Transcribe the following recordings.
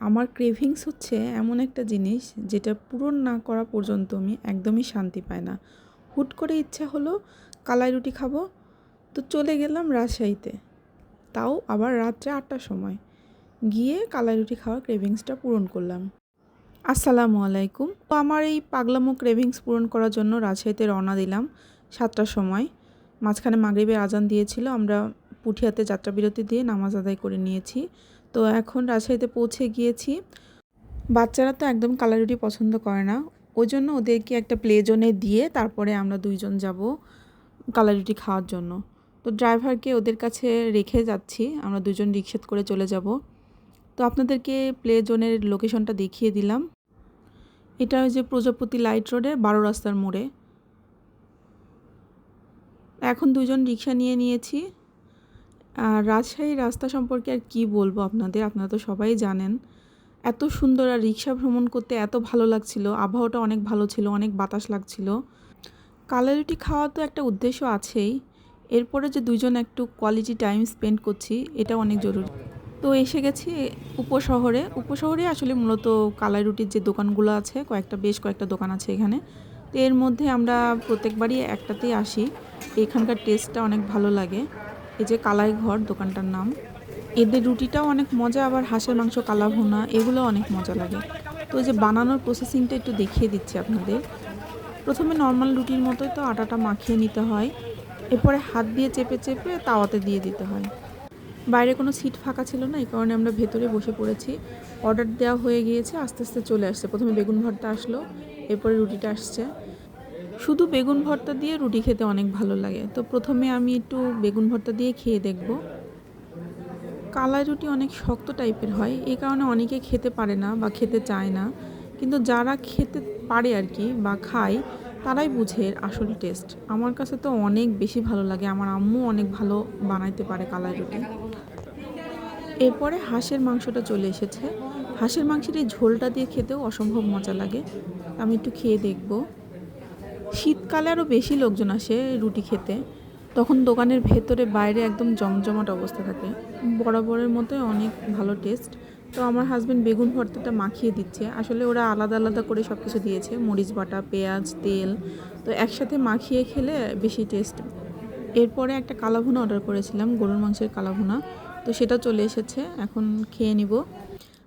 আমার ক্রেভিংস হচ্ছে এমন একটা জিনিস যেটা পূরণ না করা পর্যন্ত আমি একদমই শান্তি পাই না। হুট করে ইচ্ছা হলো কালাই রুটি খাব। তো চলে গেলাম রাজশাহীতে। তাও আবার রাত্রে আটটার সময়। গিয়ে কালাই রুটি খাওয়ার ক্রেভিংসটা পূরণ করলাম। আসসালামু আলাইকুম। তো আমার এই পাগলামো ক্রেভিংস পূরণ করার জন্য রাজশাহীতে রওনা দিলাম সাতটার সময়। মাঝখানে মাগরিবের আজান দিয়েছিল, আমরা পুঠিয়াতে যাত্রা বিরতি দিয়ে নামাজ আদায় করে নিয়েছি। তো এখন রাজশাহীতে পৌঁছে গিয়েছি। বাচ্চারা তো একদম কালার রুটি পছন্দ করে না। ওই জন্য ওদেরকে একটা প্লে জোনে দিয়ে তারপরে আমরা দুইজন যাব কালার রুটি খাওয়ার জন্য। তো ড্রাইভারকে ওদের কাছে রেখে যাচ্ছি। আমরা দুজন রিক্সাত করে চলে যাব। তো আপনাদেরকে প্লে জোনের লোকেশনটা দেখিয়ে দিলাম। এটা ওই যে প্রজাপতি লাইট রোডে বারো রাস্তার মোড়ে। এখন দুজন রিক্সা নিয়ে নিয়েছি। আর রাজশাহীর রাস্তা সম্পর্কে আর কি বলব আপনাদের? আপনারা তো সবাই জানেন। এত সুন্দর আর রিক্সা ভ্রমণ করতে এত ভালো লাগছিল। আবহাওয়াটা অনেক ভালো ছিল, অনেক বাতাস লাগছিল। কালারুটি খাওয়া তো একটা উদ্দেশ্য আছেই। এরপরে যে দুজন একটু কোয়ালিটি টাইম স্পেন্ড করছি এটা অনেক জরুরি। তো এসে গেছি উপশহরে। উপশহরে আসলে মূলত কালাই রুটির যে দোকানগুলো আছে, কয়েকটা, বেশ কয়েকটা দোকান আছে এখানে। তো এর মধ্যে আমরা প্রত্যেকবারই একটাতেই আসি। এখানকার টেস্টটা অনেক ভালো লাগে। এই যে কালাই ঘর, দোকানটার নাম। এদের রুটিটাও অনেক মজা, আবার হাঁসের মাংস, কালা ভুনা, এগুলো অনেক মজা লাগে। তো এই যে বানানোর প্রসেসিংটা একটু দেখিয়ে দিচ্ছি আপনাদের। প্রথমে নর্মাল রুটির মতোই তো আটাটা মাখিয়ে নিতে হয়। এরপরে হাত দিয়ে চেপে চেপে তাওয়াতে দিয়ে দিতে হয়। বাইরে কোনো সিট ফাঁকা ছিল না, এই কারণে আমরা ভেতরে বসে পড়েছি। অর্ডার দেওয়া হয়ে গিয়েছে, আস্তে আস্তে চলে আসছে। প্রথমে বেগুন ভর্তা আসলো, এরপরে রুটিটা আসছে। শুধু বেগুন ভর্তা দিয়ে রুটি খেতে অনেক ভালো লাগে। তো প্রথমে আমি একটু বেগুন ভর্তা দিয়ে খেয়ে দেখব। কালাই রুটি অনেক শক্ত টাইপের হয় এই কারণে অনেকে খেতে পারে না বা খেতে চায় না। কিন্তু যারা খেতে পারে আর কি বা খায়, তারাই বুঝে আসল টেস্ট। আমার কাছে তো অনেক বেশি ভালো লাগে, আমার আম্মু অনেক ভালো বানাইতে পারে কালাই রুটি। এরপরে হাঁসের মাংসটা চলে এসেছে। হাঁসের মাংসের এই ঝোলটা দিয়ে খেতেও অসম্ভব মজা লাগে। আমি একটু খেয়ে দেখব। শীতকালে আরও বেশি লোকজন আসে রুটি খেতে। তখন দোকানের ভেতরে বাইরে একদম জমজমাট অবস্থা থাকে। বরাবরের মতোই অনেক ভালো টেস্ট তো আমার হাজব্যান্ড বেগুন ভর্তাটা মাখিয়ে দিচ্ছে। আসলে ওরা আলাদা আলাদা করে সব কিছু দিয়েছে। মরিচ বাটা, পেঁয়াজ, তেল। তো একসাথে মাখিয়ে খেলে বেশি টেস্ট এরপরে একটা কালাভুনা অর্ডার করেছিলাম, গরুর মাংসের কালাভুনা। তো সেটা চলে এসেছে। এখন খেয়ে নিব।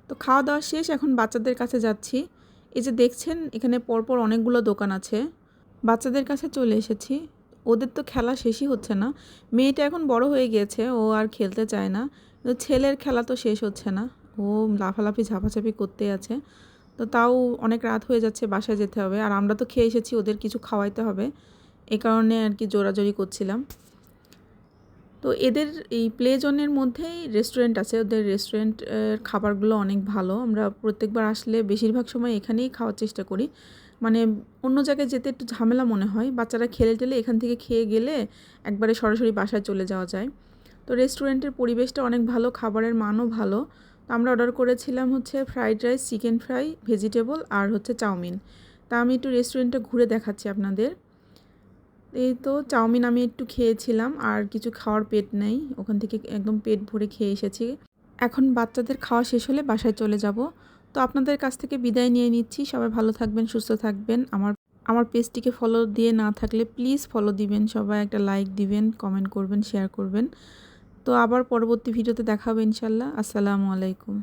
তো খাওয়া দাওয়া শেষ। এখন বাচ্চাদের কাছে যাচ্ছি। এই যে দেখছেন, এখানে পরপর অনেকগুলো দোকান আছে। বাচ্চাদের কাছে চলে এসেছি। ওদের তো খেলা শেষই হচ্ছে না। মেয়েটা এখন বড় হয়ে গিয়েছে, ও আর খেলতে চায় না। ছেলের খেলা তো শেষ হচ্ছে না। ও লাফালাফি, ঝাপাঝাপি করতে আছে। তো তাও অনেক রাত হয়ে যাচ্ছে, বাসায় যেতে হবে। আর আমরা তো খেয়ে এসেছি, ওদের কিছু খাওয়াইতে হবে। এ কারণে আর কি জোরাজোরি করছিলাম। তো এদের এই প্লে জোনের মধ্যেই রেস্টুরেন্ট আছে। ওদের রেস্টুরেন্টের খাবারগুলো অনেক ভালো। আমরা প্রত্যেকবার আসলে বেশিরভাগ সময় এখানেই খাওয়ার চেষ্টা করি। মানে অন্য জায়গায় যেতে একটু ঝামেলা মনে হয়। বাচ্চারা খেলে টেলে এখান থেকে খেয়ে গেলে একবারে সরাসরি বাসায় চলে যাওয়া যায়। তো রেস্টুরেন্টের পরিবেশটা অনেক ভালো, খাবারের মানও ভালো। তো আমরা অর্ডার করেছিলাম হচ্ছে fried rice, chicken fry, vegetable আর হচ্ছে চাউমিন। তা আমি একটু রেস্টুরেন্টটা ঘুরে দেখাচ্ছি আপনাদের। এই তো চাউমিন আমি একটু খেয়েছিলাম আর কিছু খাওয়ার পেট নেই। ওখান থেকে একদম পেট ভরে খেয়ে এসেছি। এখন বাচ্চাদের খাওয়া শেষ হলে বাসায় চলে যাব। তো আপনাদের কাছ থেকে বিদায় নিয়ে নিচ্ছি। সবাই ভালো থাকবেন, সুস্থ থাকবেন। আমার আমার পেজটিকে ফলো দিয়ে না থাকলে প্লিজ ফলো দিবেন। সবাই একটা লাইক দিবেন কমেন্ট করবেন শেয়ার করবেন। তো আবার পরবর্তী ভিডিওতে দেখা হবে ইনশাল্লাহ। আসসালামু আলাইকুম।